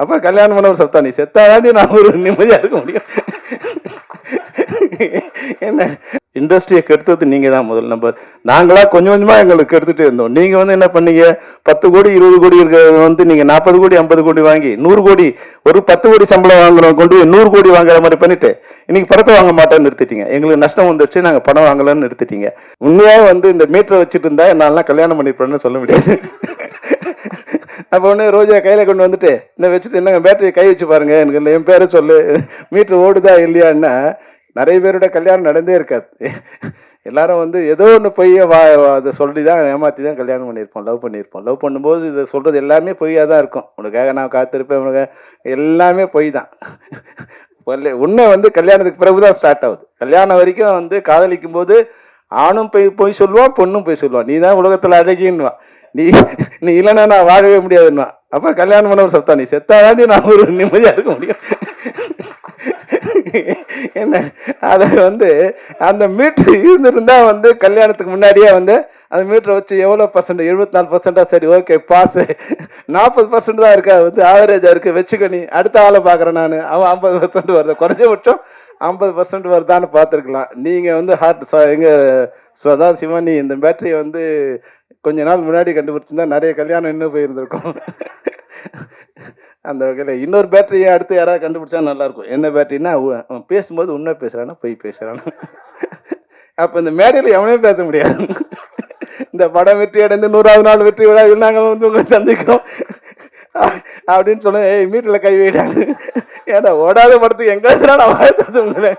அப்புறம் கல்யாணம் பண்ணவர் செத்தா நீ செத்தாதாண்டி நான் ஒரு நிம்மதியாக இருக்க முடியும்? என்ன? இண்டஸ்ட்ரியை கெடுத்தது நீங்கள் தான் முதல் நம்பர் நாங்களாக கொஞ்சம் கொஞ்சமாக எங்களுக்கு கெடுத்துட்டு இருந்தோம். நீங்கள் வந்து என்ன பண்ணீங்க? பத்து கோடி இருபது கோடி இருக்கிறது வந்து நீங்கள் நாற்பது கோடி ஐம்பது கோடி வாங்கி நூறு கோடி ஒரு பத்து கோடி சம்பளம் வாங்குறோம் கொண்டு போய் நூறு கோடி வாங்குற மாதிரி பண்ணிட்டு இன்னைக்கு படத்தை வாங்க மாட்டேன்னு நிறுத்திட்டீங்க. எங்களுக்கு நஷ்டம் வந்துடுச்சு நாங்கள் பணம் வாங்கலன்னு நிறுத்திட்டீங்க. உண்மையாக வந்து இந்த மீட்டரை வச்சுட்டு இருந்தா என்னாலாம் கல்யாணம் பண்ணிருப்பேன்னு சொல்ல முடியாது. அப்போ ஒன்று ரோஜா கையில் கொண்டு வந்துட்டு இல்லை வச்சுட்டு என்னங்க பேட்டரி கை வச்சு பாருங்க எனக்கு இல்லை என் பேரை சொல்லு. மீட்ரு ஓடுதா இல்லையான்னா நிறைய பேரோட கல்யாணம் நடந்தே இருக்காது. எல்லாரும் வந்து ஏதோ ஒன்று பொய் வா வா- அதை சொல்லி தான் ஏமாற்றி தான் கல்யாணம் பண்ணியிருப்போம் லவ் பண்ணியிருப்போம். லவ் பண்ணும்போது இதை சொல்கிறது எல்லாமே பொய்யாக தான் இருக்கும். உனக்காக நான் காத்திருப்பேன் உனக்கு எல்லாமே பொய் தான் வல்ல- உண்மை வந்து கல்யாணத்துக்கு பிறகு தான் ஸ்டார்ட் ஆகுது. கல்யாணம் வரைக்கும் வந்து காதலிக்கும் போது ஆணும் போய் பொய் சொல்லுவான் பொண்ணும் போய் சொல்லுவான். நீ தான் உலகத்தில் அழகின்னுவான் நீ நீ இல்லைன்னா நான் வாழவே முடியாதுன்னா அப்புறம் கல்யாணம் பண்ணவர் செத்தா நீ செத்தாதாண்டி நான் ஒரு நிம்மதியாக இருக்க முடியும். என்ன? அதை வந்து அந்த மீட்ரு இருந்திருந்தா வந்து கல்யாணத்துக்கு முன்னாடியே வந்து அந்த மீட்டரை வச்சு எவ்வளோ பர்சன்ட் எழுபத்தி நாலு பர்சன்டா சரி ஓகே பாஸ் நாற்பது பர்சன்ட் தான் இருக்கா. வந்து ஆவரேஜாக இருக்குது வச்சுக்க நீ. அடுத்த ஆளை பார்க்குறேன் நான். அவன் ஐம்பது பர்சன்ட் வருது. குறைஞ்சபட்சம் ஐம்பது பர்சன்ட் வருதான்னு பார்த்துருக்கலாம். நீங்கள் வந்து ஹார்ட் எங்கள் ஸோ அதான் சிவானி இந்த பேட்டரியை வந்து கொஞ்ச நாள் முன்னாடி கண்டுபிடிச்சிருந்தா நிறைய கல்யாணம் இன்னும் போயிருந்திருக்கும். அந்த வகையில் இன்னொரு பேட்டரியை அடுத்து யாராவது கண்டுபிடிச்சா நல்லாயிருக்கும் என்ன பேட்டரின்னா அவன் பேசும்போது உண்மை பேசுகிறானா பொய் பேசுகிறானா அப்போ இந்த மேடையில் எவனே பேச முடியாது. இந்த படம் வெற்றி அடைந்து நூறாவது நாள் வெற்றி விழாவில் நாங்கள் வந்து உங்களை சந்திக்கிறோம். அப்படின்னு சொன்ன ஏய் மீட்டில் கை வைடாங்க ஏடா ஓடாத படத்துக்கு எங்கே நான் வாழ்த்தது உங்களை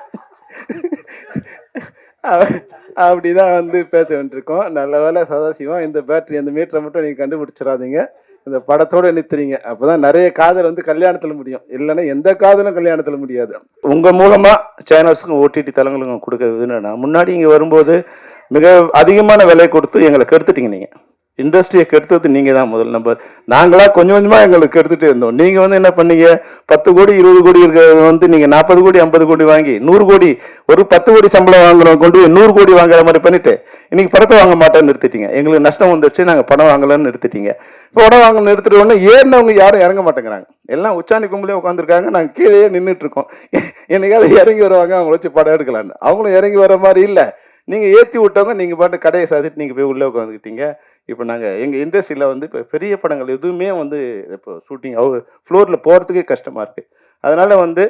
அப்படிதான் வந்து பேச வேண்டியிருக்கோம். நல்ல வேலை சதாசிவம் இந்த பேட்டரி அந்த மீட்டரை மட்டும் நீங்கள் கண்டுபிடிச்சிடாதீங்க. இந்த படத்தோட நிறுத்துறீங்க அப்பதான் நிறைய காதல் வந்து கல்யாணத்துல முடியும். இல்லைன்னா எந்த காதலும் கல்யாணத்துல முடியாது. உங்க மூலமா சேனல்ஸுக்கும் ஓடிடி தளங்களுக்கும் கொடுக்கறது என்னன்னா முன்னாடி இங்க வரும்போது மிக அதிகமான விலை கொடுத்து எங்களை கெடுத்துட்டீங்க நீங்க. இண்டஸ்ட்ரியை கெடுத்தது நீங்கள் தான் முதல் நம்பர் நாங்களாக கொஞ்சம் கொஞ்சமாக எங்களுக்கு கெடுத்துகிட்டே இருந்தோம். நீங்கள் வந்து என்ன பண்ணீங்க? பத்து கோடி இருபது கோடி இருக்கிறது வந்து நீங்கள் நாற்பது கோடி ஐம்பது கோடி வாங்கி நூறு கோடி ஒரு பத்து கோடி சம்பளம் வாங்குறோம் கொண்டு போய் நூறு கோடி வாங்குற மாதிரி பண்ணிவிட்டு இன்றைக்கி படத்தை வாங்க மாட்டேன்னு நிறுத்திட்டீங்க. எங்களுக்கு நஷ்டம் வந்துடுச்சு நாங்கள் பணம் வாங்கலன்னு நிறுத்திட்டீங்க. இப்போ படம் வாங்க நிறுத்திட்டு ஏறினவங்க யாரும் இறங்க மாட்டேங்கிறாங்க. எல்லாம் உச்சாணி கும்பலே உட்காந்துருக்காங்க நாங்கள் கீழேயே நின்றுட்டுருக்கோம் என்னைக்காவது இறங்கி வருவாங்க அவங்கள வச்சு படம் எடுக்கலான்னு அவங்களும் இறங்கி வர மாதிரி இல்லை. நீங்கள் ஏற்றி விட்டவங்க நீங்கள் பாட்டு கடையை சாதிட்டு நீங்கள் போய் உள்ளே உட்காந்துக்கிட்டீங்க இப்போ நாங்கள் எங்கள் இண்டஸ்ட்ரியில் வந்து இப்போ பெரிய படங்கள் எதுவுமே வந்து இப்போ ஷூட்டிங் அவு ஃப்ளோரில் போகிறதுக்கே கஷ்டமாக இருக்குது அதனால் வந்து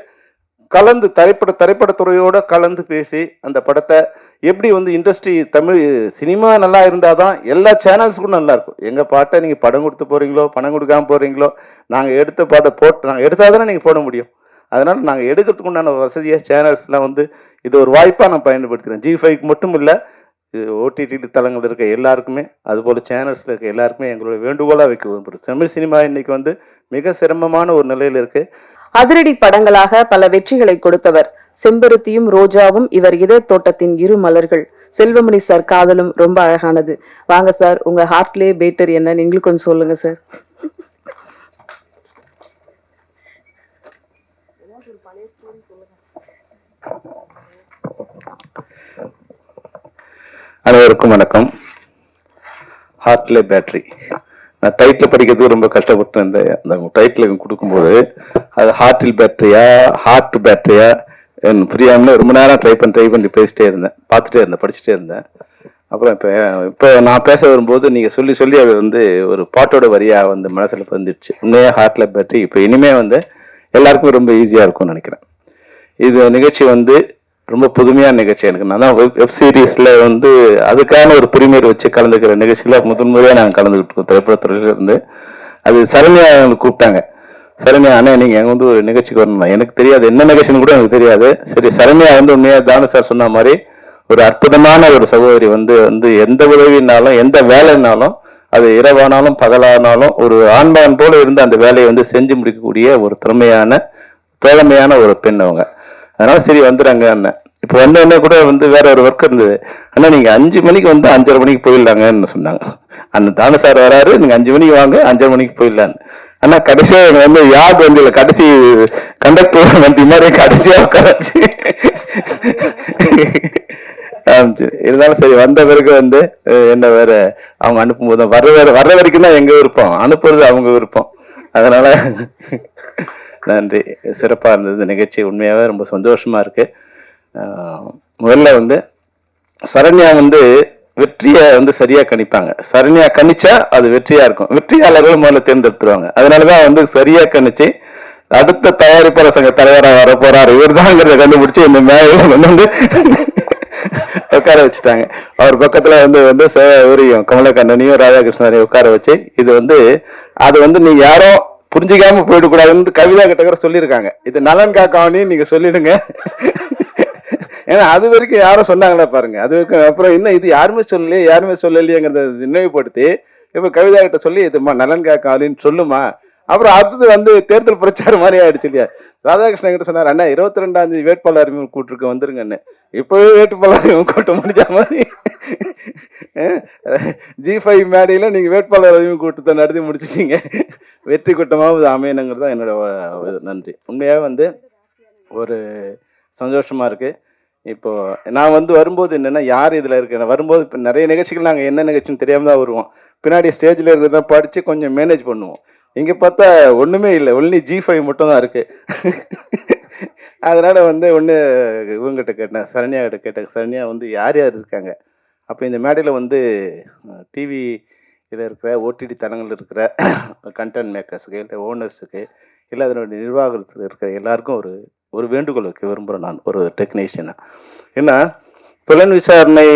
கலந்து திரைப்பட திரைப்படத்துறையோடு கலந்து பேசி அந்த படத்தை எப்படி வந்து இண்டஸ்ட்ரி தமிழ் சினிமா நல்லா இருந்தால் தான் எல்லா சேனல்ஸுக்கும் நல்லாயிருக்கும் எங்கள் பாட்டை நீங்கள் படம் கொடுத்து போகிறீங்களோ பணம் கொடுக்காம போகிறீங்களோ நாங்கள் எடுத்த பாட்டை போட்டு நாங்கள் எடுத்தால் தானே நீங்கள் போட முடியும். அதனால் நாங்கள் எடுக்கிறதுக்கு உண்டான சேனல்ஸ்லாம் வந்து இது ஒரு வாய்ப்பாக நான் பயன்படுத்துகிறேன் ஜி ஃபைவ்க்கு மட்டும் இல்லை இது ஓடிடி தளங்கள் இருக்க எல்லாருக்குமே அதுபோல் சேனல்ஸில் இருக்க எல்லாருக்குமே எங்களுடைய வேண்டுகோளாக வைக்க விரும்புகிறோம் தமிழ் சினிமா இன்னைக்கு வந்து மிக சிரமமான ஒரு நிலையில் இருக்கு. அதிரடி படங்களாக பல வெற்றிகளை கொடுத்தவர் செம்பருத்தியும் ரோஜாவும் இவர் இதய தோட்டத்தின் இரு மலர்கள். செல்வமணி சார் காதலும் ரொம்ப அழகானது. வாங்க சார் உங்க ஹார்ட்லயே பேட்டர் என்னன்னு எங்களுக்கு கொஞ்சம் சொல்லுங்க சார். அனைவருக்கும் வணக்கம். ஹார்ட்லே பேட்டரி நான் டைட்டில் படிக்கிறதுக்கு ரொம்ப கஷ்டப்பட்டு இந்த அந்த டைட்டில் கொடுக்கும்போது அது ஹார்ட்டில் பேட்டரியா ஹார்ட் பேட்டரியா எனக்கு ரொம்ப நேரம் ட்ரை பண்ணி ட்ரை பண்ணி பேசிட்டே இருந்தேன். பார்த்துட்டே இருந்தேன் படிச்சுட்டே இருந்தேன். அப்புறம் இப்போ இப்போ நான் பேச வரும்போது நீங்கள் சொல்லி சொல்லி அது வந்து ஒரு பாட்டோட வரியாக வந்து மனசில் வந்துடுச்சு உண்மையாக ஹார்ட்டில் பேட்டரி இப்போ இனிமே வந்து எல்லாருக்கும் ரொம்ப ஈஸியாக இருக்கும்னு நினைக்கிறேன். இது நிகழ்ச்சி வந்து ரொம்ப புதுமையான நிகழ்ச்சி எனக்கு. நான் தான் வெப் வெப் வந்து அதுக்கான ஒரு பிரிமியர் வச்சு கலந்துக்கிற நிகழ்ச்சியில் முதன் முறையாக நாங்கள் கலந்துக்கிட்டு திரைப்படத்துறையில இருந்து. அது சரண்யா எங்களுக்கு கூப்பிட்டாங்க. சரண்யா அண்ணா நீங்கள் எங்கே வந்து ஒரு நிகழ்ச்சிக்கு வரணும் எனக்கு தெரியாது. என்ன நிகழ்ச்சின்னு கூட எனக்கு தெரியாது. சரி சரண்யா வந்து உண்மையாக தானு சார் சொன்ன மாதிரி ஒரு அற்புதமான ஒரு சகோதரி வந்து வந்து எந்த உதவினாலும் எந்த வேலைனாலும் அது இரவானாலும் பகலானாலும் ஒரு ஆண்மகன் போல இருந்து அந்த வேலையை வந்து செஞ்சு முடிக்கக்கூடிய ஒரு திறமையான தோழமையான ஒரு பெண் அவங்க. அதனால சரி வந்துடுறாங்க அண்ணன். இப்போ வந்த கூட வந்து வேற ஒரு ஒர்க் இருந்தது. அண்ணா நீங்க அஞ்சு மணிக்கு வந்து அஞ்சரை மணிக்கு போயிடலாங்கன்னு சொன்னாங்க. அந்த தானு சார் வராரு நீங்க அஞ்சு மணிக்கு வாங்க அஞ்சரை மணிக்கு போயிடலான்னு. அண்ணா கடைசியா எனக்கு வந்து யார் வந்து இல்லை கடைசி கண்டக்டர் வண்டி மாதிரி கடைசியா உட்காரச்சு. இருந்தாலும் சரி வந்த பிறகு வந்து என்ன வேற அவங்க அனுப்பும்போது வர்ற வேற வர்ற வரைக்கும் தான் எங்க விருப்பம். அனுப்புறது அவங்க விருப்பம். அதனால நன்றி. சிறப்பாக இருந்தது. இந்த நிகழ்ச்சி உண்மையாகவே ரொம்ப சந்தோஷமாக இருக்குது முதல்ல வந்து சரண்யா வந்து வெற்றியை வந்து சரியாக கணிப்பாங்க. சரண்யா கணிச்சா அது வெற்றியாக இருக்கும். வெற்றியாளர்கள் முதல்ல தேர்ந்தெடுத்துருவாங்க. அதனாலதான் வந்து சரியாக கணிச்சு அடுத்த தயாரிப்பாளர் சங்க தலைவராக வர போறாரு. இவர் கண்டுபிடிச்சு இந்த மேல வந்து உட்கார வச்சுட்டாங்க. அவர் பக்கத்துல வந்து வந்து இவரையும் கமலக்கண்ணனையும் ராதாகிருஷ்ணனையும் உட்கார வச்சு இது வந்து அது வந்து நீ யாரோ புரிஞ்சிக்காம போயிடக்கூடாதுன்னு கவிதா கிட்ட கூட சொல்லியிருக்காங்க. இது நலன் காக்காவனி நீங்க சொல்லிடுங்க. ஏன்னா அது வரைக்கும் யாரும் சொன்னாங்களா பாருங்க. அது வரைக்கும் அப்புறம் இன்னும் இது யாருமே சொல்லலையே யாருமே சொல்லலையேங்கிறத நினைவுபடுத்தி இப்போ கவிதா கிட்ட சொல்லி இதுமா நலன் காக்காவலின்னு சொல்லுமா? அப்புறம் அடுத்தது வந்து தேர்தல் பிரச்சாரம் மாதிரி ஆயிடுச்சு இல்லையா? ராதாகிருஷ்ணன் கிட்ட சொன்னார் அண்ணா இருபத்தி ரெண்டாம் தேதி வேட்பாளர் அறிமுகம் கூட்டிருக்க வந்துருங்கன்னு இப்பவே வேட்பாளர் அறிமுகம் கூட்ட முடிஞ்ச மாதிரி. ஜி ஃபைவ் மேடையில் நீங்கள் வேட்பாளர் அறிமுக கூட்டத்தை நடத்தி முடிச்சிட்டீங்க. வெற்றி கூட்டமாவது அமையணுங்கிறது தான் என்னோட நன்றி. உண்மையாக வந்து ஒரு சந்தோஷமாக இருக்குது இப்போ நான் வந்து வரும்போது என்னென்னா யார் இதில் இருக்கேன் வரும்போது இப்போ நிறைய நிகழ்ச்சிகள் நாங்கள் என்ன நிகழ்ச்சின்னு தெரியாமல் தான் வருவோம். பின்னாடி ஸ்டேஜில் இருக்கிறத படித்து கொஞ்சம் மேனேஜ் பண்ணுவோம். இங்கே பார்த்தா ஒன்றுமே இல்லை. ஒன்லி ஜி ஃபைவ் மட்டும் தான் இருக்கு. அதனால வந்து ஒன்று இவங்ககிட்ட கேட்டேன். சரண்யா கிட்ட கேட்டேன். சரண்யா வந்து யார் யார் இருக்காங்க? அப்போ இந்த மேடையில் வந்து டிவி இதில் இருக்கிற ஓடிடி தளங்கள் இருக்கிற கண்டென்ட் மேக்கர்ஸுக்கு இல்லை ஓனர்ஸுக்கு இல்லை அதனுடைய நிர்வாகத்தில் இருக்கிற எல்லாருக்கும் ஒரு ஒரு வேண்டுகோள் வைக்க விரும்புகிறேன் நான். ஒரு டெக்னீஷியனாக ஏன்னா புலன் விசாரணை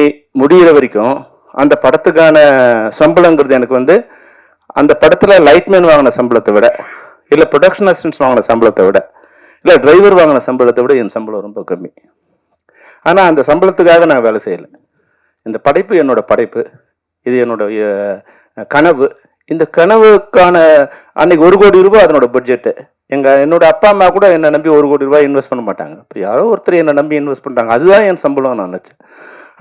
முடியிற வரைக்கும் அந்த படத்துக்கான சம்பளங்கிறது எனக்கு வந்து அந்த படத்தில் லைட்மேன் வாங்கின சம்பளத்தை விட இல்லை ப்ரொடக்ஷன் அசிஸ்டன்ஸ் வாங்கின சம்பளத்தை விட இல்லை டிரைவர் வாங்கின சம்பளத்தை விட என் சம்பளம் ரொம்ப கம்மி. ஆனால் அந்த சம்பளத்துக்காக நான் வேலை செய்யலை. இந்த படைப்பு என்னோட படைப்பு. இது என்னோட கனவு. இந்த கனவுக்கான அன்னைக்கு ஒரு கோடி ரூபாய் அதனோட பட்ஜெட்டு எங்கள் என்னோட அப்பா அம்மா கூட என்னை நம்பி ஒரு கோடி ரூபாய் இன்வெஸ்ட் பண்ண மாட்டாங்க. இப்போ யாரோ ஒருத்தர் என்னை நம்பி இன்வெஸ்ட் பண்ணுறாங்க அதுதான் என் சம்பளம் நான் நினைச்சேன்.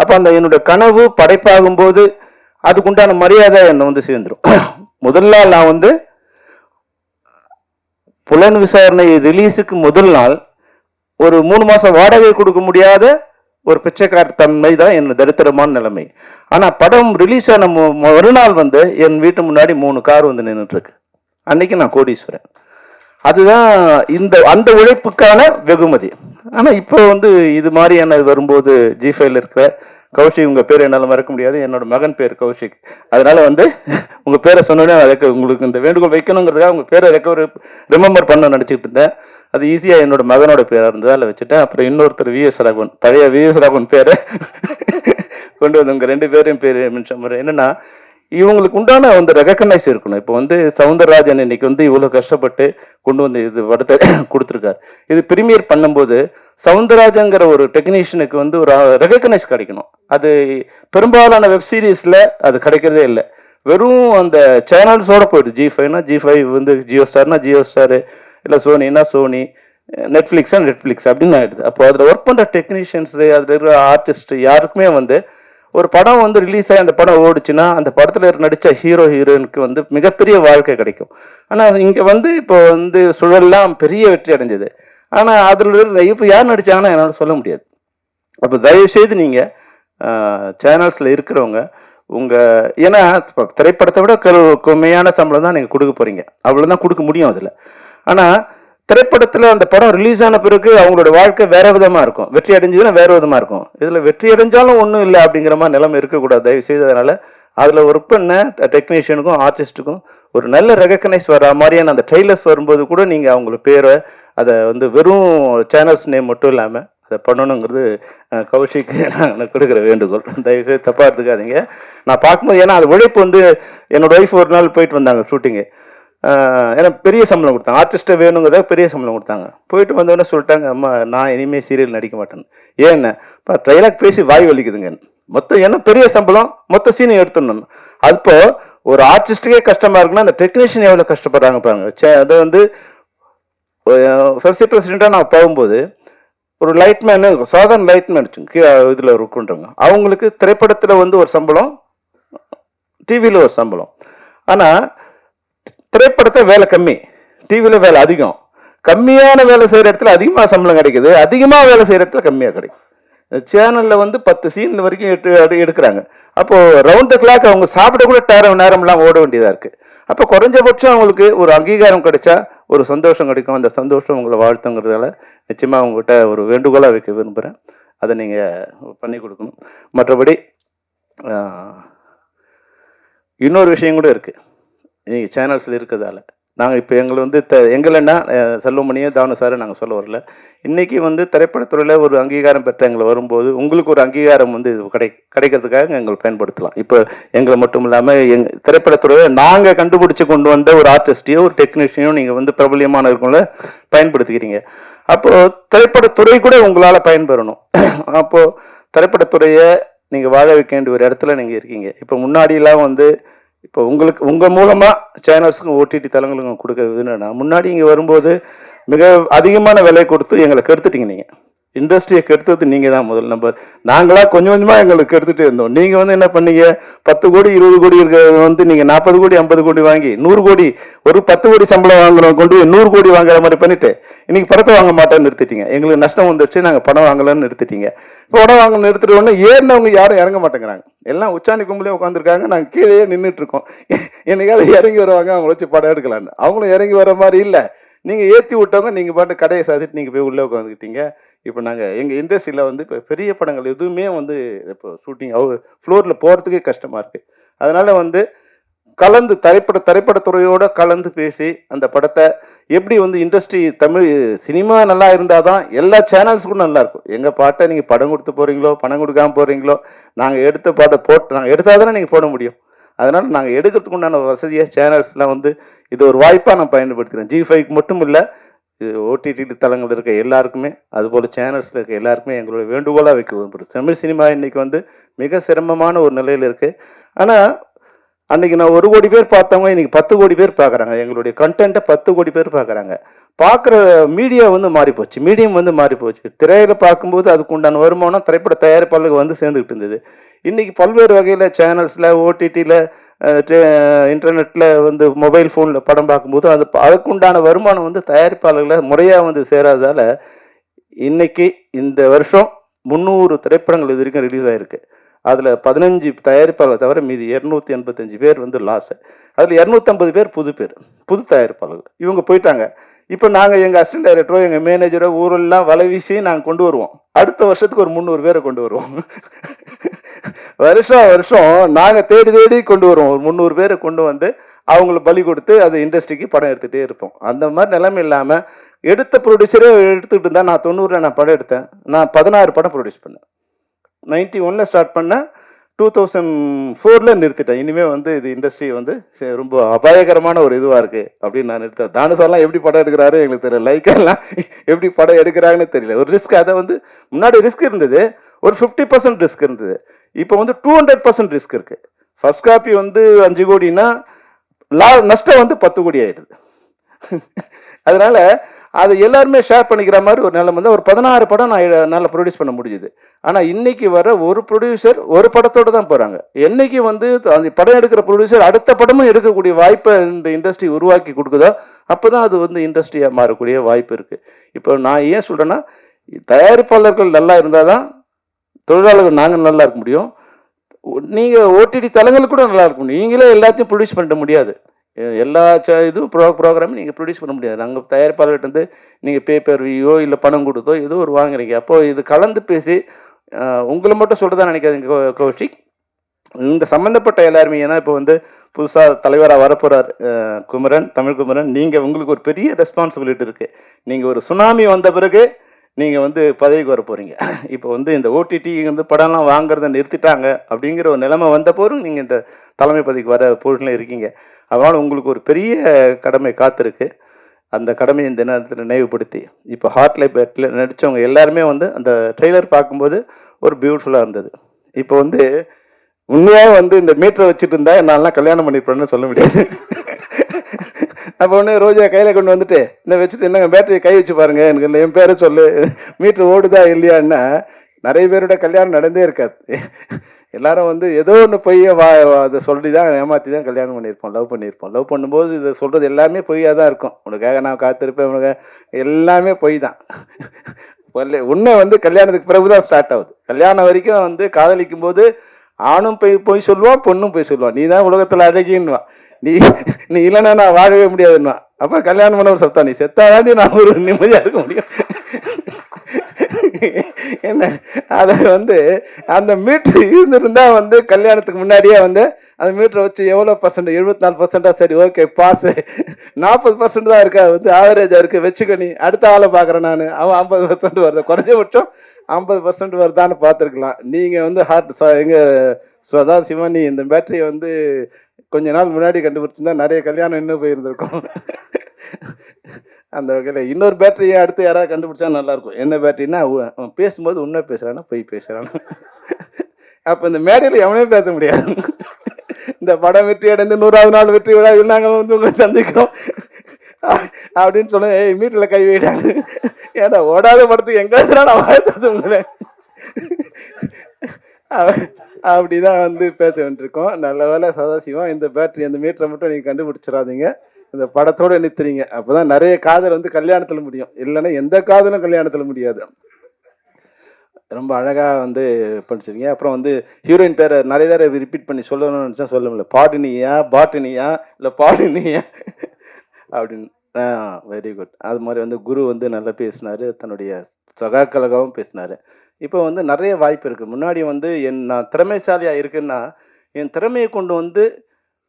அப்போ அந்த என்னோட கனவு படைப்பாகும் போது அதுக்குண்டான மரியாதை என்னை வந்து சேர்ந்துடும் முதல் நாள் நான் வந்து புலன் விசாரணை ரிலீஸுக்கு முதல் நாள் ஒரு மூணு மாதம் வாடகை கொடுக்க முடியாத ஒரு பிச்சைக்கார தன்மை தான் என் தரித்திரமான நிலைமை. ஆனால் படம் ரிலீஸ் ஆன மறுநாள் வந்து என் வீட்டு முன்னாடி மூணு கார் வந்து நின்றுட்டுருக்கு அன்னைக்கு நான் கோடீஸ்வரன். அதுதான் இந்த அந்த உழைப்புக்கான வெகுமதி. ஆனால் இப்போ வந்து இது மாதிரியான வரும்போது ஜி இருக்கிற கௌஷிக் உங்க பேர் என்னால மறக்க முடியாது. என்னோட மகன் பேர் கௌஷிக். அதனால வந்து உங்க பேரை சொன்னோடனே அதுக்கு உங்களுக்கு இந்த வேண்டுகோள் வைக்கணுங்கிறதுக்காக உங்க பேரை ரெக்கவர் ரிமெம்பர் பண்ண நினச்சிக்கிட்டு இருந்தேன். அது ஈஸியா என்னோட மகனோட பேரா இருந்ததால வச்சுட்டேன். அப்புறம் இன்னொருத்தர் விஎஸ் ராகவன் பழைய விஎஸ் ராகவன் பேரை கொண்டு வந்து உங்க ரெண்டு பேரையும் பேர் மென்ஷன் என்னன்னா இவங்களுக்கு உண்டான வந்து ரெகக்னைஸ் இருக்கணும். இப்போ வந்து சவுந்தரராஜன் இன்னைக்கு வந்து இவ்வளோ கஷ்டப்பட்டு கொண்டு வந்து இது படத்தை கொடுத்துருக்காரு. இது ப்ரீமியர் பண்ணும்போது சவுந்தரராஜங்கிற ஒரு டெக்னீஷியனுக்கு வந்து ஒரு ரெகக்னைஸ் கிடைக்கணும். அது பெரும்பாலான வெப் சீரிஸ்ல அது கிடைக்கிறதே இல்லை. வெறும் அந்த சேனல்ஸோட போயிடுது. ஜி ஃபைவ்னா ஜி ஃபைவ் வந்து ஜியோ ஸ்டார்னா ஜியோ ஸ்டார் இல்லை சோனினா சோனி நெட்ஃப்ளிக்ஸாக நெட்ஃப்ளிக்ஸ் அப்படின்னு ஆகிடுது அப்போ அதில் ஒர்க் பண்ணுற டெக்னீஷியன்ஸு அதில் இருக்கிற ஆர்டிஸ்ட் யாருக்குமே வந்து ஒரு படம் வந்து ரிலீஸ் ஆகி அந்த படம் ஓடுச்சுன்னா அந்த படத்தில் நடித்த ஹீரோ ஹீரோயினுக்கு வந்து மிகப்பெரிய வாழ்க்கை கிடைக்கும். ஆனால் இங்கே வந்து இப்போ வந்து சுழல்லாம் பெரிய வெற்றி அடைஞ்சது. ஆனால் அதில் இப்போ யார் நடித்தாங்கன்னா என்னால் சொல்ல முடியாது. அப்போ தயவு செய்து நீங்கள் சேனல்ஸில் இருக்கிறவங்க உங்கள் ஏன்னா திரைப்படத்தை விட கரு- கம்மியான சம்பளம் தான் நீங்கள் கொடுக்க போகிறீங்க அவ்வளோதான் கொடுக்க முடியும் அதில். ஆனால் திரைப்படத்தில் அந்த படம் ரிலீஸ் ஆன பிறகு அவங்களோட வாழ்க்கை வேற விதமாக இருக்கும். வெற்றி அடைஞ்சதுன்னா வேற விதமாக இருக்கும். இதில் வெற்றி அடைஞ்சாலும் ஒன்றும் இல்லை அப்படிங்கிற மாதிரி நிலைமை இருக்கக்கூடாது. தயவு செய்ததுனால அதில் ஒர்க் பண்ண டெக்னீஷியனுக்கும் ஆர்டிஸ்ட்டுக்கும் ஒரு நல்ல ரெகக்னைஸ் வர மாதிரியான அந்த ட்ரெய்லர்ஸ் வரும்போது கூட நீங்கள் அவங்கள பேரை அதை வந்து வெறும் சேனல்ஸ் நேம் மட்டும் இல்லாமல் அதை பண்ணணுங்கிறது கௌஷிக்கு நான் கொடுக்குற வேண்டுகோள். தயவுசெய்து தப்பாக எடுத்துக்காதீங்க. நான் பார்க்கும்போது ஏன்னா அது உழைப்பு வந்து என்னோட ஒய்ஃப் ஒரு நாள் போயிட்டு வந்தாங்க ஷூட்டிங்கு ஏன்னா பெரிய சம்பளம் கொடுத்தாங்க. ஆர்டிஸ்ட்டை வேணுங்கிறத பெரிய சம்பளம் கொடுத்தாங்க. போயிட்டு வந்தோடனே சொல்லிட்டாங்க அம்மா நான் இனிமேல் சீரியல் நடிக்க மாட்டேன்னு ஏன்னு இப்போ டைலாக் பேசி வாய் வலிக்குதுங்க. மொத்தம் ஏன்னா பெரிய சம்பளம்? மொத்த சீனை எடுத்துடணும். அப்போ ஒரு ஆர்டிஸ்ட்டுக்கே கஷ்டமாக இருக்குன்னா அந்த டெக்னீஷியன் எவ்வளோ கஷ்டப்படுறாங்க பாருங்க. அது வந்து ஃபெஸ்ட் பிரசிடெண்ட்டாக நான் போகும்போது ஒரு லைட்மேனு சாதாரண லைட்மேன் இதில் இருக்குன்றவங்க அவங்களுக்கு திரைப்படத்தில் வந்து ஒரு சம்பளம் டிவியில் ஒரு சம்பளம். ஆனால் திரைப்படத்தை வேலை கம்மி. டிவியில் வேலை அதிகம். கம்மியான வேலை செய்கிற இடத்துல அதிகமாக சம்பளம் கிடைக்குது. அதிகமாக வேலை செய்கிற இடத்துல கம்மியாக கிடைக்கும். சேனலில் வந்து பத்து சீன் வரைக்கும் எட்டு எடுக்கிறாங்க. அப்போது ரவுண்ட் த கிளாக் அவங்க சாப்பிட கூட டேரம் நேரம்லாம் ஓட வேண்டியதாக இருக்குது அப்போ குறைஞ்சபட்சம் அவங்களுக்கு ஒரு அங்கீகாரம் கிடைச்சா ஒரு சந்தோஷம் கிடைக்கும். அந்த சந்தோஷம் உங்களை வாழ்த்துங்கிறதால நிச்சயமாக உங்கள்கிட்ட ஒரு வேண்டுகோளாக வைக்க விரும்புகிறேன் அதை நீங்கள் பண்ணி கொடுக்கணும். மற்றபடி இன்னொரு விஷயம் கூட இருக்குது நீங்கள் சேனல்ஸில் இருக்கிறதால. நாங்கள் இப்போ எங்களை வந்து த எங்களைன்னா செல்வமணியோ தானு சாரை நாங்கள் சொல்ல வரல. இன்றைக்கி வந்து திரைப்படத்துறையில் ஒரு அங்கீகாரம் பெற்ற எங்களை வரும்போது உங்களுக்கு ஒரு அங்கீகாரம் வந்து இது கிடை கிடைக்கிறதுக்காக எங்களை பயன்படுத்தலாம். இப்போ எங்களை மட்டும் இல்லாமல் எங் திரைப்படத்துறையில் நாங்கள் கண்டுபிடிச்சி கொண்டு வந்த ஒரு ஆர்டிஸ்டையோ ஒரு டெக்னீஷியனோ நீங்கள் வந்து பிரபலியமான இருக்கவங்கள பயன்படுத்திக்கிறீங்க. அப்போது திரைப்படத்துறை கூட உங்களால் பயன்பெறணும். அப்போது திரைப்படத்துறையை நீங்கள் வாழ வைக்க வேண்டிய ஒரு இடத்துல நீங்கள் இருக்கீங்க. இப்போ முன்னாடியெல்லாம் வந்து இப்போ உங்களுக்கு உங்கள் மூலமாக சேனல்ஸுக்கும் ஓடிடி தளங்களுக்கும் கொடுக்கறது என்னென்னா முன்னாடி இங்கே வரும்போது மிக அதிகமான விலை கொடுத்து எங்களை கெடுத்துட்டீங்க நீங்கள் இண்டஸ்ட்ரியை கெடுத்தது நீங்கள் தான் முதல் நம்பர். நாங்களாக கொஞ்சம் கொஞ்சமாக எங்களுக்கு கெடுத்துகிட்டே இருந்தோம். நீங்கள் வந்து என்ன பண்ணீங்க? பத்து கோடி இருபது கோடி இருக்கிறது வந்து நீங்கள் நாற்பது கோடி ஐம்பது கோடி வாங்கி நூறு கோடி ஒரு பத்து கோடி சம்பளம் வாங்குறோம் கொண்டு போய் நூறு கோடி வாங்குற மாதிரி பண்ணிட்டு இன்னைக்கு படத்தை வாங்க மாட்டேன்னு நிறுத்திட்டீங்க. எங்களுக்கு நஷ்டம் வந்துடுச்சு நாங்கள் படம் வாங்கலன்னு நிறுத்திட்டீங்க. இப்போ படம் வாங்க நிறுத்திட்டு உடனே ஏறினவங்க யாரும் இறங்க மாட்டேங்கிறாங்க. எல்லாம் உச்சாணி கும்பலே உட்காந்துருக்காங்க நாங்கள் கீழே நின்றுட்டு இருக்கோம் என்னைக்காவது இறங்கி வருவாங்க அவங்கள வச்சு படம் எடுக்கலான்னு அவங்களும் இறங்கி வர மாதிரி இல்லை. நீங்கள் ஏற்றி விட்டவங்க நீங்கள் பாட்டு கடையை சாதிட்டு நீங்கள் போய் உள்ளே உட்காந்துக்கிட்டீங்க இப்போ நாங்கள் எங்கள் இண்டஸ்ட்ரியில் வந்து இப்போ பெரிய படங்கள் எதுவுமே வந்து இப்போ ஷூட்டிங் அவ ஃப்ளோரில் போகிறதுக்கே கஷ்டமாக இருக்குது அதனால் வந்து கலந்து திரைப்பட திரைப்படத்துறையோட கலந்து பேசி அந்த படத்தை எப்படி வந்து இண்டஸ்ட்ரி தமிழ் சினிமா நல்லா இருந்தால் தான் எல்லா சேனல்ஸுக்கும் நல்லாயிருக்கும் எங்கள் பாட்டை நீங்கள் படம் கொடுத்து போகிறீங்களோ பணம் கொடுக்காம போகிறீங்களோ நாங்கள் எடுத்த பாட்டை போட்டு நாங்கள் எடுத்தால் தானே நீங்கள் போட முடியும். அதனால் நாங்கள் எடுக்கிறதுக்கு உண்டான வசதியாக சேனல்ஸ்லாம் வந்து இது ஒரு வாய்ப்பாக நான் பயன்படுத்துகிறேன் ஜி ஃபைவ்க்கு மட்டும் இல்லை இது ஓடிடி தளங்கள் இருக்க எல்லாருக்குமே அதுபோல் சேனல்ஸில் இருக்க எல்லாருக்குமே எங்களுடைய வேண்டுகோளாக வைக்க விரும்புகிறோம் தமிழ் சினிமா இன்றைக்கி வந்து மிக சிரமமான ஒரு நிலையில் இருக்குது ஆனால் அன்றைக்கி நான் ஒரு கோடி பேர் பார்த்தவங்க இன்னைக்கு பத்து கோடி பேர் பார்க்குறாங்க. எங்களுடைய கண்டென்ட்டை பத்து கோடி பேர் பார்க்குறாங்க. பார்க்குற மீடியா வந்து மாறி போச்சு. மீடியம் வந்து மாறி போச்சு. திரையில பார்க்கும்போது அதுக்கு உண்டான வருமானம் திரைப்பட தயாரிப்பாளருக்கு வந்து சேர்ந்துக்கிட்டு இருந்தது. இன்றைக்கி பல்வேறு வகையில் சேனல்ஸில் ஓடிடியில் இன்டர்நெட்டில் வந்து மொபைல் ஃபோனில் படம் பார்க்கும்போது அது அதுக்குண்டான வருமானம் வந்து தயாரிப்பாளர்களை முறையாக வந்து சேராததால் இன்றைக்கி இந்த வருஷம் முந்நூறு திரைப்படங்கள் இது வரைக்கும் ரிலீஸ் ஆகிருக்கு அதில் பதினஞ்சு தயாரிப்பாளர் தவிர மீதி இரநூத்தி எண்பத்தஞ்சு பேர் வந்து லாஸு அதில் இரநூத்தம்பது பேர் புது பேர் புது தயாரிப்பாளர்கள். இவங்க போயிட்டாங்க. இப்போ நாங்கள் எங்கள் அசிஸ்டன்ட் டைரக்டரோ எங்கள் மேனேஜரோ ஊரெல்லாம் வலை வீசி நாங்கள் கொண்டு வருவோம். அடுத்த வருஷத்துக்கு ஒரு முந்நூறு பேரை கொண்டு வருவோம். வருஷம் வருஷம் நாங்கள் தேடி தேடி கொண்டு வருவோம். ஒரு முந்நூறு பேரை கொண்டு வந்து அவங்கள பலி கொடுத்து அது இண்டஸ்ட்ரிக்கு படம் எடுத்துகிட்டே இருப்போம். அந்த மாதிரி நிலைமை இல்லாமல் எடுத்த ப்ரொடியூசரே எடுத்துக்கிட்டு இருந்தால் நான் தொண்ணூறில் நான் படம் எடுத்தேன். நான் பதினாறு படம் ப்ரொடியூஸ் பண்ணேன். நைன்டி ஒன்ல ஸ்டார்ட் பண்ணேன் டூ தௌசண்ட் ஃபோரில் நிறுத்திட்டேன். இனிமேல் வந்து இது இண்டஸ்ட்ரி வந்து ரொம்ப அபாயகரமான ஒரு இதுவாக இருக்குது அப்படின்னு நான் நிறுத்தேன். தானுசார்லாம் எப்படி படம் எடுக்கிறாரு எங்களுக்கு தெரியல. லைக்கெல்லாம் எப்படி படம் எடுக்கிறாங்கன்னு தெரியல. ஒரு ரிஸ்க் அதை வந்து முன்னாடி ரிஸ்க் இருந்தது. ஒரு ஃபிஃப்டி பர்சன்ட் ரிஸ்க் இருந்தது. இப்போ வந்து டூ ஹண்ட்ரட் பர்சன்ட் ரிஸ்க் இருக்குது ஃபஸ்ட் காப்பி வந்து அஞ்சு கோடினா லா நஷ்டம் வந்து பத்து கோடி ஆயிடுது. அதனால் அது எல்லாருமே ஷேர் பண்ணிக்கிற மாதிரி ஒரு நிலைமை வந்து ஒரு பதினாறு படம் நான் நல்லா ப்ரொடியூஸ் பண்ண முடியுது ஆனால் இன்னைக்கு வர ஒரு ப்ரொடியூசர் ஒரு படத்தோடு தான் போகிறாங்க என்னைக்கு வந்து அந்த படம் எடுக்கிற ப்ரொடியூசர் அடுத்த படமும் எடுக்கக்கூடிய வாய்ப்பை இந்த இண்டஸ்ட்ரி உருவாக்கி கொடுக்குதோ அப்போ தான் அது வந்து இண்டஸ்ட்ரியாக மாறக்கூடிய வாய்ப்பு இருக்குது இப்போ நான் ஏன் சொல்கிறேன்னா தயாரிப்பாளர்கள் நல்லா இருந்தால் தான் தொழிலாளர்கள் நாங்கள் நல்லா இருக்க முடியும். நீங்கள் ஓடிடி தளங்கள் கூட நல்லா இருக்க முடியும். நீங்களே எல்லாத்தையும் ப்ரொடியூஸ் பண்ண முடியாது. எல்லா ச இதுவும் ப்ரோ ப்ரோக்ராமும் நீங்கள் ப்ரொடியூஸ் பண்ண முடியாது. நாங்கள் தயாரிப்பாளர்கிட்ட இருந்து நீங்கள் பேப்பர் வியோ இல்லை பணம் கொடுத்தோ ஏதோ ஒரு வாங்குறீங்க. அப்போது இது கலந்து பேசி உங்களை மட்டும் சொல்கிறதா நினைக்காதீங்க கௌ- கௌஷிக். இந்த சம்மந்தப்பட்ட எல்லாருமே ஏன்னா இப்போ வந்து புதுசாக தலைவராக வரப்போகிறார் குமரன் தமிழ் குமரன் நீங்கள் உங்களுக்கு ஒரு பெரிய ரெஸ்பான்சிபிலிட்டி இருக்குது நீங்கள் ஒரு சுனாமி வந்த பிறகு நீங்கள் வந்து பதவிக்கு வர போகிறீங்க இப்போ வந்து இந்த ஓடிடி வந்து படம்லாம் வாங்குறத நிறுத்திட்டாங்க அப்படிங்கிற ஒரு நிலைமை வந்த போதும் நீங்கள் இந்த தலைமை பதவிக்கு வர பொருளில் இருக்கீங்க. அதனால் உங்களுக்கு ஒரு பெரிய கடமை காத்திருக்கு. அந்த கடமையை இந்த நேரத்தில் நினைவுபடுத்தி இப்போ ஹார்ட் பேட்டில் நடித்தவங்க எல்லாருமே வந்து அந்த ட்ரெய்லர் பார்க்கும்போது ஒரு பியூட்டிஃபுல்லாக இருந்தது. இப்போ வந்து உண்மையாக வந்து இந்த மீட்டரை வச்சுட்டு இருந்தா என்னாலாம் கல்யாணம் பண்ணிருப்பேன்னு சொல்ல முடியாது. அப்போ ஒன்று ரோஜா கையில் கொண்டு வந்துட்டு இந்த வச்சுட்டு என்னங்க பேட்டரியை கை வச்சு பாருங்க எனக்கு இல்லை என் பேரை சொல்லு. மீட்ரு ஓடுதா இல்லையான்னா நிறைய பேரோட கல்யாணம் நடந்தே இருக்காது. எல்லாரும் வந்து ஏதோ ஒன்று பொய்ய வா அதை சொல்லி தான் ஏமாற்றி தான் கல்யாணம் பண்ணியிருப்போம் லவ் பண்ணியிருப்போம். லவ் பண்ணும்போது இதை சொல்கிறது எல்லாமே பொய்யாக தான் இருக்கும். உனக்காக நான் காத்திருப்பேன் உனக்கு எல்லாமே பொய் தான். ஒல்ல- உண்மை வந்து கல்யாணத்துக்கு பிறகு தான் ஸ்டார்ட் ஆகுது. கல்யாணம் வரைக்கும் வந்து காதலிக்கும் போது ஆணும் போய் பொய் சொல்லுவான் பொண்ணும் போய் சொல்லுவான். நீ தான் உலகத்தில் அழகின்னுவான் நீ நீ இல்லைன்னா நான் வாழவே முடியாதுன்னா அப்புறம் கல்யாணம் பண்ண ஒரு சத்தா நீ செத்தாதாண்டி நான் ஒரு நிம்மதியாக இருக்க முடியும். என்ன? அதை வந்து அந்த மீட்ரு இருந்திருந்தா வந்து கல்யாணத்துக்கு முன்னாடியே வந்து அந்த மீட்டரை வச்சு எவ்வளோ பர்சன்ட் எழுபத்தி நாலு பர்சன்டா சரி ஓகே பாஸ் நாற்பது பர்சன்ட் தான் இருக்கா. வந்து ஆவரேஜாக இருக்குது வச்சுக்க நீ. அடுத்த ஆளை பார்க்குறேன் நான். அவன் ஐம்பது பர்சன்ட் வருது. குறைஞ்சபட்சம் ஐம்பது பர்சன்ட் வருதான்னு பார்த்துருக்கலாம். நீங்கள் வந்து ஹார்ட் எங்கள் சதா நீ இந்த பேட்டரியை வந்து கொஞ்ச நாள் முன்னாடி கண்டுபிடிச்சிருந்தா நிறைய கல்யாணம் இன்னும் போயிருந்திருக்கும். அந்த வகையில் இன்னொரு பேட்டரியை அடுத்து யாராவது கண்டுபிடிச்சா நல்லாயிருக்கும். என்ன பேட்டரின்னா அவன் பேசும்போது உண்மை பேசுகிறானா பொய் பேசுகிறானா அப்போ இந்த மேடையில் எவனே பேச முடியாது. இந்த படம் வெற்றி அடைந்து நூறாவது நாள் வெற்றி விழாவில் நாங்கள் வந்து உங்களை சந்திக்கிறோம். அப்படின்னு சொன்னேன் ஏய் மீட்டில் கை வைடாங்க ஏன்னா ஓடாத படத்துக்கு எங்கே நான் வாழ்த்தது உங்களை? அப்படிதான் வந்து பேச வேண்டியிருக்கோம். நல்ல வேலை சதாசிவம் இந்த பேட்டரி அந்த மீட்டரை மட்டும் நீங்கள் கண்டுபிடிச்சிடாதீங்க. இந்த படத்தோட நிறுத்துறீங்க. அப்பதான் நிறைய காதல் வந்து கல்யாணத்தில் முடியும். இல்லைன்னா எந்த காதலும் கல்யாணத்தில் முடியாது. ரொம்ப அழகாக வந்து படிச்சிருக்கீங்க அப்புறம் வந்து ஹீரோயின் பேரை நிறைய தடவை ரிப்பீட் பண்ணி சொல்லணும்னு நினச்சா சொல்ல முடியல. பாட்டினியா பாட்டினியா இல்லை பாடினியா அப்படின்னு. ஆ வெரி குட் அது மாதிரி வந்து குரு வந்து நல்லா பேசினாரு. தன்னுடைய சகாக்கலகாவும் பேசினாரு. இப்போ வந்து நிறைய வாய்ப்பு இருக்குது முன்னாடி வந்து என் நான் திறமைசாலியாக இருக்குன்னா என் திறமையை கொண்டு வந்து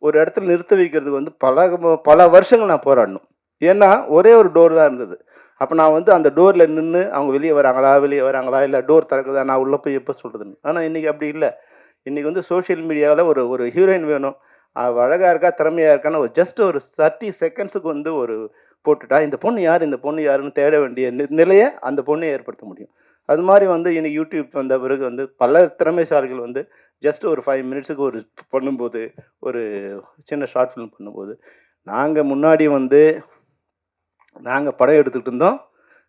ஒரு இடத்துல நிறுத்த வைக்கிறதுக்கு வந்து பல பல வருஷங்கள் நான் போராடணும். ஏன்னா ஒரே ஒரு டோர் தான் இருந்தது. அப்போ நான் வந்து அந்த டோரில் நின்று அவங்க வெளியே வராங்களா வெளியே வராங்களா இல்லை டோர் திறக்குதா நான் உள்ளே போய் எப்போ சொல்கிறதுன்னு ஆனால் இன்றைக்கி அப்படி இல்லை. இன்றைக்கி வந்து சோஷியல் மீடியாவில் ஒரு ஒரு ஹீரோயின் வேணும். அழகாக இருக்கா திறமையாக இருக்கான்னு ஒரு ஜஸ்ட் ஒரு தேர்ட்டி செகண்ட்ஸுக்கு வந்து ஒரு போட்டுட்டா இந்த பொண்ணு யார் இந்த பொண்ணு யாருன்னு தேட வேண்டிய நி- நிலையை அந்த பொண்ணை ஏற்படுத்த முடியும். அது மாதிரி வந்து இன்னைக்கு யூடியூப் வந்த பிறகு வந்து பல திறமைசாலிகள் வந்து ஜஸ்ட் ஒரு ஃபைவ் மினிட்ஸுக்கு ஒரு பண்ணும்போது ஒரு சின்ன ஷார்ட் ஃபிலிம் பண்ணும்போது நாங்கள் முன்னாடி வந்து நாங்கள் படம் எடுத்துக்கிட்டு இருந்தோம்.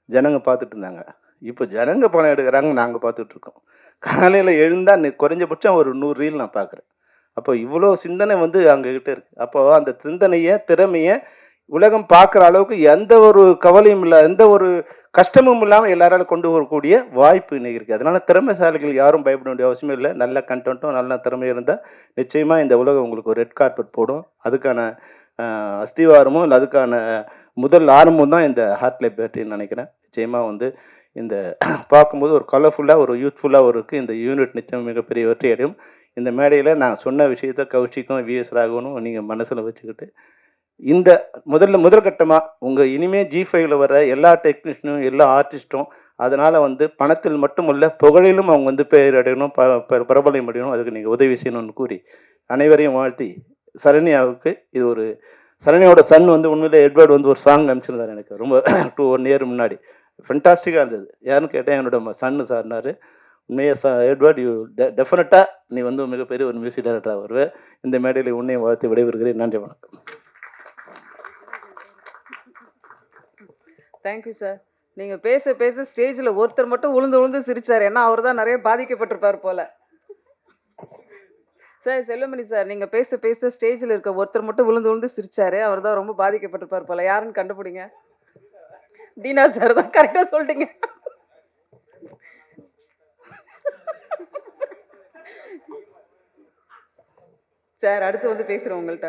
ஜனங்க பார்த்துட்டு இருந்தாங்க. இப்போ ஜனங்க படம் எடுக்கிறாங்க நாங்கள் பார்த்துட்டு இருக்கோம். காலையில் எழுந்தால் குறைஞ்சபட்சம் ஒரு நூறு ரீல் நான் பார்க்குறேன். அப்போ இவ்வளோ சிந்தனை வந்து அங்ககிட்ட இருக்குது அப்போ அந்த சிந்தனையை திறமையை உலகம் பார்க்குற அளவுக்கு எந்த ஒரு கவலையும் இல்லை எந்த ஒரு கஷ்டமும் இல்லாமல் எல்லாராலும் கொண்டு வரக்கூடிய வாய்ப்பு இன்னைக்கு இருக்குது அதனால் திறமைசாலிகள் யாரும் பயப்பட வேண்டிய அவசியமே இல்லை. நல்ல கண்டென்ட்டும் நல்ல திறமை இருந்தால் நிச்சயமாக இந்த உலகம் உங்களுக்கு ஒரு ரெட் கார்பெட் போடும். அதுக்கான அஸ்திவாரமும் இல்லை அதுக்கான முதல் ஆரம்பம் தான் இந்த ஹார்ட்லே பேட்டரின்னு நினைக்கிறேன். நிச்சயமாக வந்து இந்த பார்க்கும்போது ஒரு கலர்ஃபுல்லாக ஒரு யூத்ஃபுல்லாக ஒரு இருக்குது இந்த யூனிட் நிச்சயம் மிகப்பெரிய வெற்றி அடையும். இந்த மேடையில் நான் சொன்ன விஷயத்த கௌஷிக்கும் விஎஸ் ராகவனும் நீங்கள் மனசில் வச்சுக்கிட்டு இந்த முதல்ல முதல் கட்டமாக உங்கள் இனிமேல் ஜி ஃபைவ்ல வர எல்லா டெக்னீஷியனும் எல்லா ஆர்டிஸ்ட்டும் அதனால் வந்து பணத்தில் மட்டுமல்ல புகழிலும் அவங்க வந்து பேர் அடையணும் ப ப- பிரபலம் அடையணும். அதுக்கு நீங்கள் உதவி செய்யணும்னு கூறி அனைவரையும் வாழ்த்தி சரண்யாவுக்கு இது ஒரு சரண்யாவோட சன் வந்து உண்மையிலே எட்வர்ட் வந்து ஒரு சாங் அனுப்பிச்சிருந்தார் எனக்கு. ரொம்ப டூ ஒன் இயர் முன்னாடி. ஃபென்டாஸ்டிக்காக இருந்தது. யாருன்னு கேட்டேன் என்னோட சன்னு சார்னாரு உண்மையை ச எட்வர்ட் யூ டெஃபினட்டாக நீ வந்து மிகப்பெரிய ஒரு மியூசிக் டைரக்டராக வருவே. இந்த மேடையில் உன்னையும் வாழ்த்து விடைபெறுகிறேன். நன்றி வணக்கம். தேங்க்யூ சார் நீங்கள் பேச பேச ஸ்டேஜில் ஒருத்தர் மட்டும் உளுந்து உளுந்து சிரிச்சார். ஏன்னா அவர் தான் நிறைய பாதிக்கப்பட்டிருப்பார் போல. சார் செல்வமணி சார் நீங்கள் பேச பேச ஸ்டேஜில் இருக்க ஒருத்தர் மட்டும் விழுந்து விழுந்து சிரிச்சாரு. அவர் தான் ரொம்ப பாதிக்கப்பட்டிருப்பார் போல. யாருன்னு கண்டுபிடிங்க. தீனா சார் தான் கரெக்டாக சொல்லிட்டீங்க. சார் அடுத்து வந்து பேசுகிறோம் உங்கள்கிட்ட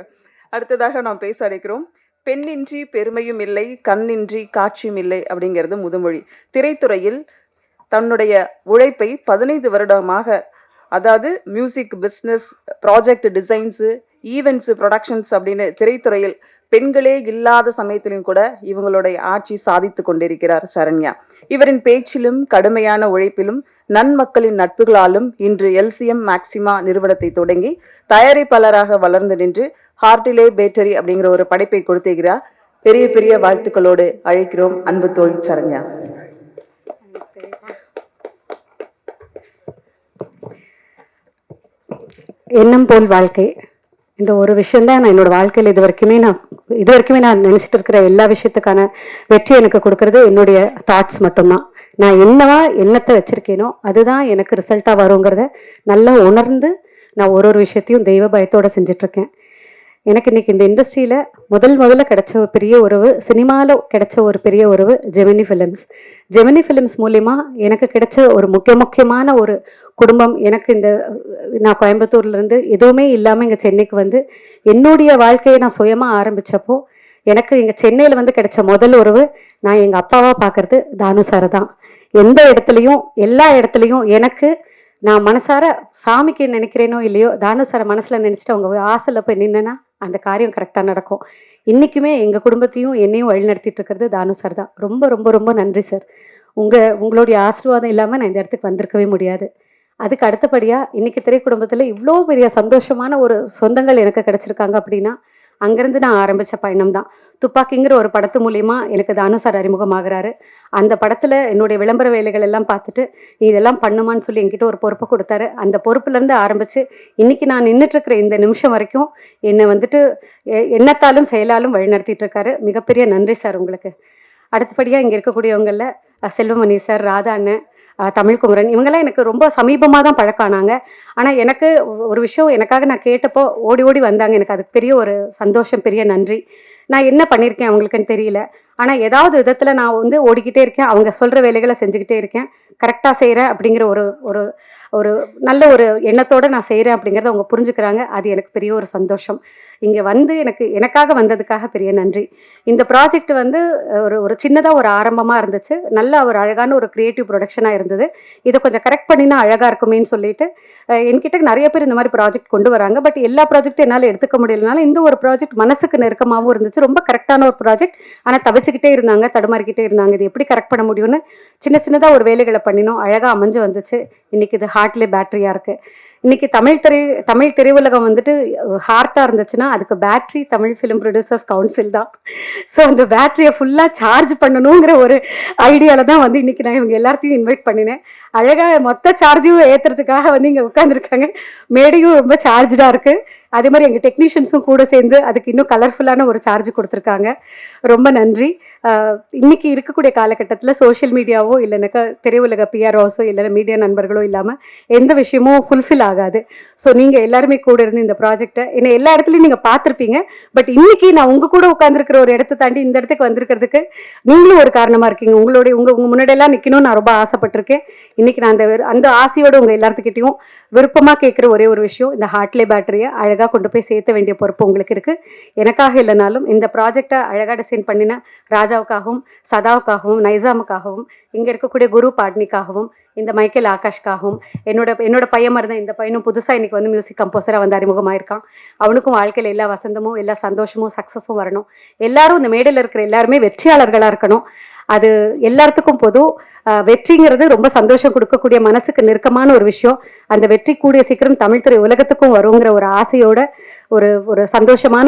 அடுத்ததாக நாம் பேச அடைக்கிறோம் பெண்ணின்றி பெருமையும் இல்லை கண்ணின்றி காட்சியும் இல்லை அப்படிங்கிறது முதுமொழி. திரைத்துறையில் தன்னுடைய உழைப்பை பதினைந்து வருடமாக அதாவது music business project designs events productions அப்படின்னு திரைத்துறையில் பெண்களே இல்லாத சமயத்திலும் கூட இவங்களுடைய ஆட்சி சாதித்து கொண்டிருக்கிறார் சரண்யா. இவரின் பேச்சிலும் கடுமையான உழைப்பிலும் நன்மக்களின் நட்புகளாலும் இன்று எல்சிஎம் மேக்சிமா நிறுவனத்தை தொடங்கி தயாரிப்பாளராக வளர்ந்து நின்று ஹார்டிலே பேட்டரி அப்படிங்கிற ஒரு படைப்பை கொடுத்திருக்கிறார் பெரிய பெரிய வாழ்த்துக்களோடு அழைக்கிறோம் அன்பு தோழி சரண்யா. எண்ணம் போல் வாழ்க்கை. இந்த ஒரு விஷயந்தான் நான் என்னோட வாழ்க்கையில் இது வரைக்குமே நான் இது வரைக்குமே நான் நினச்சிட்டு இருக்கிற எல்லா விஷயத்துக்கான வெற்றி எனக்கு கொடுக்கறது என்னுடைய தாட்ஸ் மட்டும்தான். நான் என்னவா எண்ணத்தை வச்சிருக்கேனோ அதுதான் எனக்கு ரிசல்ட்டாக வருங்கிறத நல்லா உணர்ந்து நான் ஒரு ஒரு விஷயத்தையும் தெய்வ பயத்தோடு செஞ்சிட்ருக்கேன் எனக்கு இன்னைக்கு இந்த இண்டஸ்ட்ரியில முதல் முதல்ல கிடைச்ச ஒரு பெரிய உறவு சினிமாவில் கிடைச்ச ஒரு பெரிய உறவு ஜெமினி ஃபிலிம்ஸ் ஜெமினி ஃபிலிம்ஸ் மூலிமா எனக்கு கிடைச்ச ஒரு முக்கிய முக்கியமான ஒரு குடும்பம் எனக்கு இந்த நான் கோயம்புத்தூர்லேருந்து எதுவுமே இல்லாமல் இங்கே சென்னைக்கு வந்து என்னுடைய வாழ்க்கையை நான் சுயமாக ஆரம்பித்தப்போ எனக்கு இங்கே சென்னையில் வந்து கிடைச்ச முதல் உறவு நான் எங்கள் அப்பாவாக பார்க்கறது தானு சார் தான். எந்த இடத்துலையும் எல்லா இடத்துலையும் எனக்கு நான் மனசார சாமிக்கு நினைக்கிறேனோ இல்லையோ தானு சாரை மனசில் நினச்சிட்டு அவங்க ஆசையில் போய் நின்னேன்னா அந்த காரியம் கரெக்டாக நடக்கும். இன்றைக்குமே எங்கள் குடும்பத்தையும் என்னையும் வழிநடத்திட்டு இருக்கிறது தானு சார் தான். ரொம்ப ரொம்ப ரொம்ப நன்றி சார் உங்கள் உங்களுடைய ஆசீர்வாதம் இல்லாமல் நான் இந்த இடத்துக்கு வந்திருக்கவே முடியாது. அதுக்கு அடுத்தபடியாக இன்றைக்கி திரைக்குடும்பத்தில் இவ்வளோ பெரிய சந்தோஷமான ஒரு சொந்தங்கள் எனக்கு கிடச்சிருக்காங்க அப்படின்னா அங்கேருந்து நான் ஆரம்பித்த பயணம் தான் துப்பாக்கிங்கிற ஒரு படத்து மூலிமா எனக்கு தானு சார் அறிமுகமாகிறாரு. அந்த படத்தில் என்னுடைய விளம்பர வேலைகள் எல்லாம் பார்த்துட்டு நீ இதெல்லாம் பண்ணுமான்னு சொல்லி என்கிட்ட ஒரு பொறுப்பை கொடுத்தாரு. அந்த பொறுப்புலேருந்து ஆரம்பித்து இன்னைக்கு நான் நின்றுட்டு இருக்கிற இந்த நிமிஷம் வரைக்கும் என்னை வந்துட்டு எ- எண்ணத்தாலும் செயலாலும் வழிநடத்திட்டு இருக்காரு மிகப்பெரிய நன்றி சார் உங்களுக்கு. அடுத்தபடியாக இங்கே இருக்கக்கூடியவங்களில் செல்வமணி சார் ராதா அண்ணன் தமிழ் தமிழ்குமரன் இவங்கெல்லாம் எனக்கு ரொம்ப சமீபமாக தான் பழக்கானாங்க. ஆனால் எனக்கு ஒரு விஷயம் எனக்காக நான் கேட்டப்போ ஓடி ஓடி வந்தாங்க. எனக்கு அதுக்கு பெரிய ஒரு சந்தோஷம் பெரிய நன்றி. நான் என்ன பண்ணியிருக்கேன் அவங்களுக்குன்னு தெரியல. ஆனால் ஏதாவது விதத்தில் நான் வந்து ஓடிக்கிட்டே இருக்கேன். அவங்க சொல்கிற வேலைகளை செஞ்சுக்கிட்டே இருக்கேன். கரெக்டாக செய்கிறேன் அப்படிங்கிற ஒரு ஒரு ஒரு நல்ல ஒரு எண்ணத்தோடு நான் செய்கிறேன் அப்படிங்கிறத அவங்க புரிஞ்சுக்கிறாங்க. அது எனக்கு பெரிய ஒரு சந்தோஷம். இங்கே வந்து எனக்கு எனக்காக வந்ததுக்காக பெரிய நன்றி. இந்த ப்ராஜெக்ட் வந்து ஒரு ஒரு சின்னதாக ஒரு ஆரம்பமாக இருந்துச்சு. நல்ல ஒரு அழகான ஒரு க்ரியேட்டிவ் ப்ரொடக்ஷனாக இருந்தது. இதை கொஞ்சம் கரெக்ட் பண்ணினா அழகாக இருக்குமேன்னு சொல்லிட்டு என்கிட்ட நிறைய பேர் இந்த மாதிரி ப்ராஜெக்ட் கொண்டு வராங்க. பட் எல்லா ப்ராஜெக்ட்டும் என்னால் எடுத்துக்க முடியலனால இந்த ஒரு ப்ராஜெக்ட் மனசுக்கு நெருக்கமாகவும் இருந்துச்சு. ரொம்ப கரெக்டான ஒரு ப்ராஜெக்ட் ஆனால் தவிச்சுக்கிட்டே இருந்தாங்க தடுமாறிக்கிட்டே இருந்தாங்க. இது எப்படி கரெக்ட் பண்ண முடியும்னு சின்ன சின்னதாக ஒரு வேலைகளை பண்ணினோம். அழகாக அமைஞ்சு வந்துச்சு. இன்றைக்கி இது ஹார்ட்லேயே பேட்டரியாக இருக்குது இன்னைக்கு தமிழ் திரை தமிழ் திரையுலகம் வந்துட்டு ஹார்ட்டாக இருந்துச்சுன்னா அதுக்கு battery Tamil film producers council தான். ஸோ அந்த பேட்ரியை ஃபுல்லாக சார்ஜ் பண்ணணுங்கிற ஒரு ஐடியாவில் தான் வந்து இன்னைக்கு நான் இவங்க எல்லாத்தையும் இன்வைட் பண்ணினேன். அழகாக மொத்த சார்ஜையும் ஏற்றுறதுக்காக வந்து இங்கே உட்காந்துருக்காங்க மேடையும் ரொம்ப சார்ஜாக இருக்குது அதே மாதிரி எங்கள் டெக்னீஷியன்ஸும் கூட சேர்ந்து அதுக்கு இன்னும் கலர்ஃபுல்லான ஒரு சார்ஜ் கொடுத்துருக்காங்க. ரொம்ப நன்றி. இன்றைக்கி இன்னைக்கு இருக்கக்கூடிய காலகட்டத்தில் சோஷியல் மீடியாவோ இல்லைனாக்கா திரையுலக பிஆர்ஓஸோ இல்லை மீடியா நண்பர்களோ இல்லாமல் எந்த விஷயமும் ஃபுல்ஃபில் ஆகாது. ஸோ நீங்கள் எல்லாருமே கூட இருந்து இந்த ப்ராஜெக்டை என்னை எல்லா இடத்துலையும் நீங்கள் பார்த்துருப்பீங்க. பட் இன்றைக்கி நான் உங்கள் கூட உட்காந்துருக்கிற ஒரு இடத்த தாண்டி இந்த இடத்துக்கு வந்திருக்கிறதுக்கு நீங்களும் ஒரு காரணமாக இருக்கீங்க. உங்களுடைய உங்கள் உங்கள் முன்னாடியெல்லாம் நிற்கணும்னு நான் ரொம்ப ஆசைப்பட்டிருக்கேன். இன்றைக்கி நான் அந்த அந்த ஆசையோட உங்கள் எல்லாத்துக்கிட்டையும் விருப்பமாக கேட்குற ஒரே ஒரு விஷயம் இந்த ஹார்ட்லே பேட்டரியை அழகாக கொண்டு போய் சேர்த்த வேண்டிய பொறுப்பு உங்களுக்கு இருக்குது எனக்காக இல்லைனாலும் இந்த ப்ராஜெக்டை அழகாக டிசைன் பண்ணின ராஜாவுக்காகவும் சதாவுக்காகவும் நைசாமுக்காகவும் இங்கே இருக்கக்கூடிய குரு பாட்னிக்காகவும் இந்த மைக்கேல் ஆகாஷ்காகவும் என்னோட என்னோட பையன் மாதிரி தான் இந்த பையனும் புதுசாக இன்னைக்கு வந்து மியூசிக் கம்போசராக வந்து அறிமுகமாயிருக்கான். அவனுக்கும் வாழ்க்கையில் எல்லா வசந்தமும் எல்லா சந்தோஷமும் சக்ஸஸும் வரணும். எல்லாரும் இந்த மேடையில் இருக்கிற எல்லாருமே வெற்றியாளர்களாக இருக்கணும். அது எல்லாத்துக்கும் பொது வெற்றிங்கிறது ரொம்ப சந்தோஷம் கொடுக்கக்கூடிய மனசுக்கு நெருக்கமான ஒரு விஷயம். அந்த வெற்றி கூடிய சீக்கிரம் தமிழ்துறை உலகத்துக்கும் வருங்கிற ஒரு ஆசையோட ஒரு ஒரு சந்தோஷமான